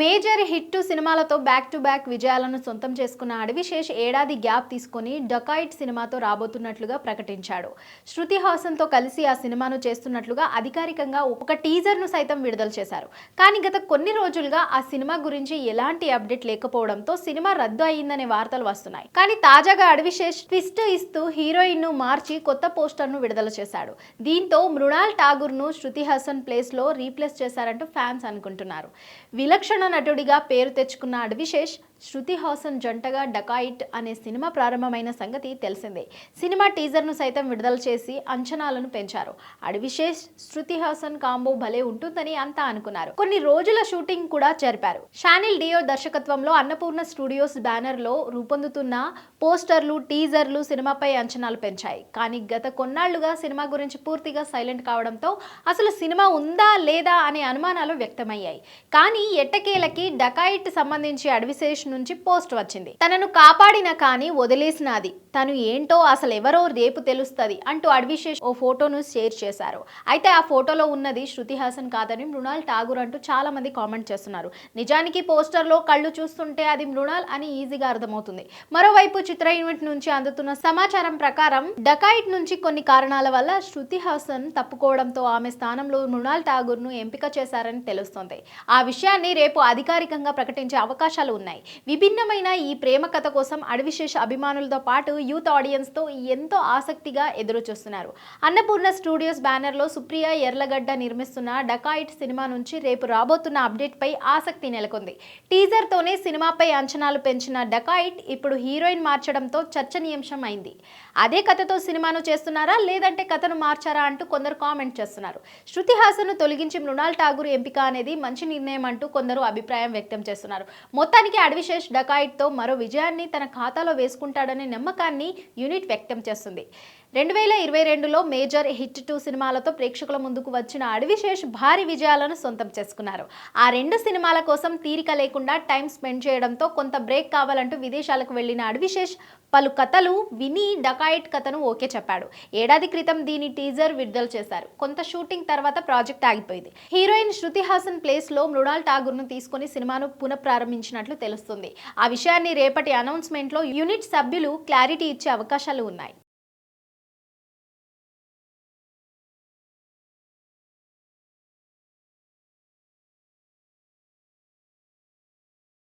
Major hit సినిమాలతో back to back విజయాలను సొంతం చేసుకున్న అడవిశేష్ ఏడాది గ్యాప్ తీసుకొని డకాయిట్ సినిమాతో రాబోతున్నట్లుగా ప్రకటించాడు. శృతి హాసన్తో కలిసి ఆ సినిమాను చేస్తున్నట్లుగా అధికారికంగా ఒక టీజర్ను సైతం విడుదల చేశారు. కానీ గత కొన్ని రోజులుగా ఆ సినిమా గురించి ఎలాంటి అప్డేట్ లేకపోవడంతో సినిమా రద్దు అయ్యిందనే వార్తలు వస్తున్నాయి. కానీ తాజాగా అడవిశేష్ ట్విస్ట్ ఇస్తూ హీరోయిన్ను మార్చి కొత్త పోస్టర్ను విడుదల చేశాడు. దీంతో మృణాల్ ఠాగూర్ను శృతి హాసన్ ప్లేస్లో రీప్లేస్ చేశారంటూ ఫ్యాన్స్ అనుకుంటున్నారు. విలక్షణ నటుడిగా పేరు తెచ్చుకున్న అడవిశేష్ శృతి హాసన్ జంటగా డకాయిట్ అనే సినిమా ప్రారంభమైన సంగతి తెలిసిందే. సినిమా టీజర్ను సైతం విడుదల చేసి అంచనాలను పెంచారు. అడవిశేష్ శృతి హాసన్ కాంబో భలే ఉంటుందని అంతా అనుకున్నారు. కొన్ని రోజుల షూటింగ్ కూడా జరిపారు. షానిల్ డియో దర్శకత్వంలో అన్నపూర్ణ స్టూడియోస్ బ్యానర్లో రూపొందుతున్న పోస్టర్లు టీజర్లు సినిమాపై అంచనాలు పెంచాయి. కానీ గత కొన్నాళ్ళుగా సినిమా గురించి పూర్తిగా సైలెంట్ కావడంతో అసలు సినిమా ఉందా లేదా అనే అనుమానాలు వ్యక్తమయ్యాయి. కానీ ఎట్టకేలకి డకాయిట్ సంబంధించి అడవిశేష్ నుంచి పోస్ట్ వచ్చింది. తనను కాపాడిన కానీ వదిలేసినది తను ఏంటో అసలు ఎవరో రేపు తెలుస్తుంది అంటూ అడ్విశేష్ ఓ ఫోటోను షేర్ చేశారు. అయితే ఆ ఫోటోలో ఉన్నది శృతి హాసన్ కాదని మృణాల్ ఠాగూర్ అంటూ చాలా మంది కామెంట్ చేస్తున్నారు. నిజానికి పోస్టర్లో కళ్ళు చూస్తుంటే అది మృణాల్ అని ఈజీగా అర్థమవుతుంది. మరోవైపు చిత్ర యూనిట్ నుంచి అందుతున్న సమాచారం ప్రకారం డకాయిట్ నుంచి కొన్ని కారణాల వల్ల శృతి హాసన్ తప్పుకోవడంతో ఆమె స్థానంలో మృణాల్ ఠాగూర్ను ఎంపిక చేశారని తెలుస్తోంది. ఆ విషయాన్ని రేపు అధికారికంగా ప్రకటించే అవకాశాలు ఉన్నాయి. విభిన్నమైన ఈ ప్రేమ కథ కోసం అడవిశేష అభిమానులతో పాటు యూత్ ఆడియన్స్తో ఎంతో ఆసక్తిగా ఎదురు చూస్తున్నారు అన్నపూర్ణ స్టూడియోస్ బ్యానర్లో సుప్రియ ఎర్లగడ్డ నిర్మిస్తున్న డకాయిట్ సినిమా నుంచి రేపు రాబోతున్న అప్డేట్ పై ఆసక్తి నెలకొంది. టీజర్ తోనే సినిమాపై అంచనాలు పెంచిన డకాయిట్ ఇప్పుడు హీరోయిన్ మార్చడంతో చర్చనీయాంశం అయింది. అదే కథతో సినిమాను చేస్తున్నారా? లేదంటే కథను మార్చారా అంటూ కొందరు కామెంట్ చేస్తున్నారు. శృతి హాసన్ను తొలగించి మృణాల్ ఠాగూర్ ఎంపిక అనేది మంచి నిర్ణయం అంటూ కొందరు అభిప్రాయం వ్యక్తం చేస్తున్నారు. మొత్తానికి అడవి మారిషస్ డకాయిట్తో మరో విజయాన్ని తన ఖాతాలో వేసుకుంటాడనే నమ్మకాన్ని యూనిట్ వ్యక్తం చేస్తుంది. రెండు వేల ఇరవై రెండులో మేజర్ హిట్ టూ సినిమాలతో ప్రేక్షకుల ముందుకు వచ్చిన అడవిశేష్ భారీ విజయాలను సొంతం చేసుకున్నారు. ఆ రెండు సినిమాల కోసం తీరిక లేకుండా టైం స్పెండ్ చేయడంతో కొంత బ్రేక్ కావాలంటూ విదేశాలకు వెళ్ళిన అడవిశేష్ పలు కథలు విని డకాయిట్ కథను ఓకే చెప్పాడు. ఏడాది క్రితం దీని టీజర్ విడుదల చేశారు. కొంత షూటింగ్ తర్వాత ప్రాజెక్ట్ ఆగిపోయింది. హీరోయిన్ శృతి హాసన్ ప్లేస్లో మృణాల్ ఠాగూర్ను తీసుకుని సినిమాను పునఃప్రారంభించినట్లు తెలుస్తుంది. ఆ విషయాన్ని రేపటి అనౌన్స్మెంట్లో యూనిట్ సభ్యులు క్లారిటీ ఇచ్చే అవకాశాలు ఉన్నాయి.